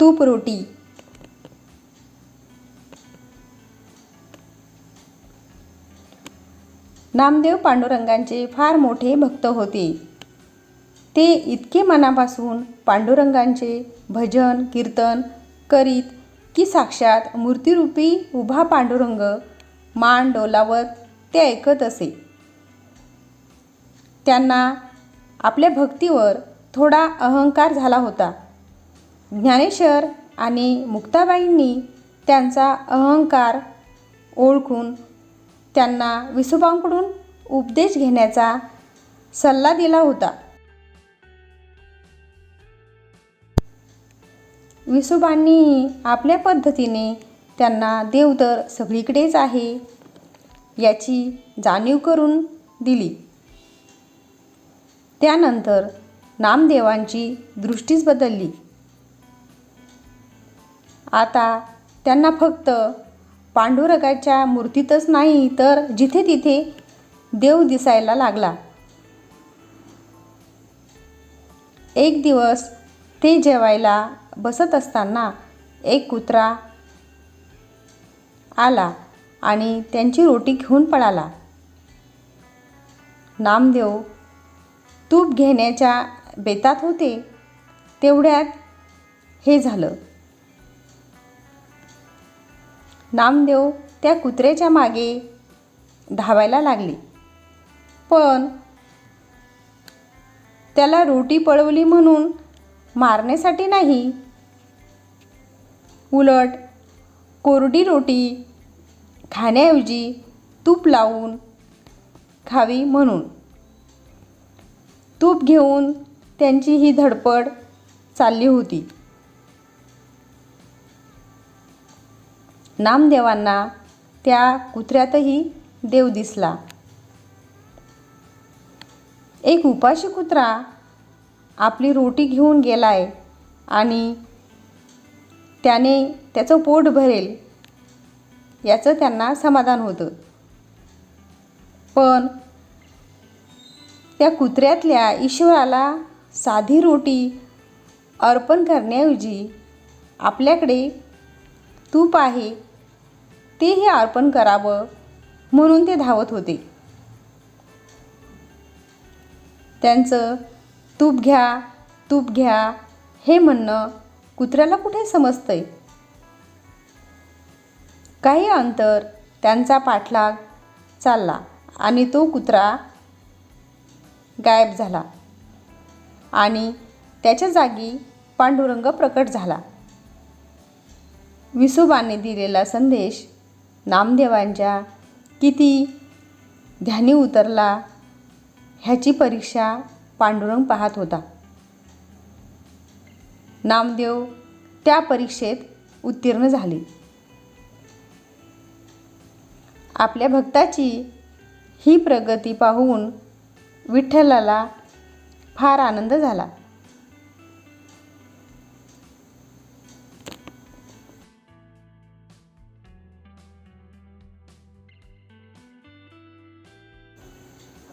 तूप रोटी नामदेव पांडुरंगांचे फार मोठे भक्त होते. ते इतके मनापासून पांडुरंगांचे भजन कीर्तन करीत की साक्षात मूर्तिरूपी उभा पांडुरंग मान डोलावत ते ऐकत असे. त्यांना आपल्या भक्तीवर थोडा अहंकार झाला होता. ज्ञानेश्वर आणि मुक्ताबाईंनी त्यांचा अहंकार ओळखून त्यांना विसोबांकडून उपदेश घेण्याचा सल्ला दिला होता. विसोबांनीही आपल्या पद्धतीने त्यांना देव तर सगळीकडेच आहे याची जाणीव करून दिली. त्यानंतर नामदेवांची दृष्टीच बदलली. आता त्यांना फक्त पांडुरंगाच्या मूर्तीतच नाही तर जिथे तिथे देव दिसायला लागला. एक दिवस ते जेवायला बसत असताना एक कुत्रा आला आणि त्यांची रोटी घेऊन पळाला. नामदेव तूप घेण्याच्या बेतात होते तेवढ्यात हे झालं. नामदेव त्या कुत्र्याच्या मागे धावायला लागले. पण त्याला रोटी पळवली म्हणून मारण्यासाठी नाही. उलट कोरडी रोटी खाण्याऐवजी तूप लावून खावी म्हणून. तूप घेऊन त्यांची ही धडपड चालली होती. नामदेवांना त्या कुत्र्यातही देव दिसला. एक उपाशी कुत्रा आपली रोटी घेऊन गेला आहे आणि त्याने त्याचं पोट भरेल याचं त्यांना समाधान होतं. पण त्या कुत्र्यातल्या ईश्वराला साधी रोटी अर्पण करण्याऐवजी आपल्याकडे तूप आहे तेही अर्पण करावं म्हणून ते धावत होते. त्यांचं तूप घ्या तूप घ्या हे म्हणणं कुत्र्याला कुठे समजतंय? काही अंतर त्यांचा पाठलाग चालला आणि तो कुत्रा गायब झाला आणि त्याच्या जागी पांडुरंग प्रकट झाला. विसोबाने दिलेला संदेश नामदेवांच्या किती ध्यानी उतरला ह्याची परीक्षा पांडुरंग पाहत होता. नामदेव त्या परीक्षेत उत्तीर्ण झाले. आपल्या भक्ताची ही प्रगती पाहून विठ्ठलाला फार आनंद झाला.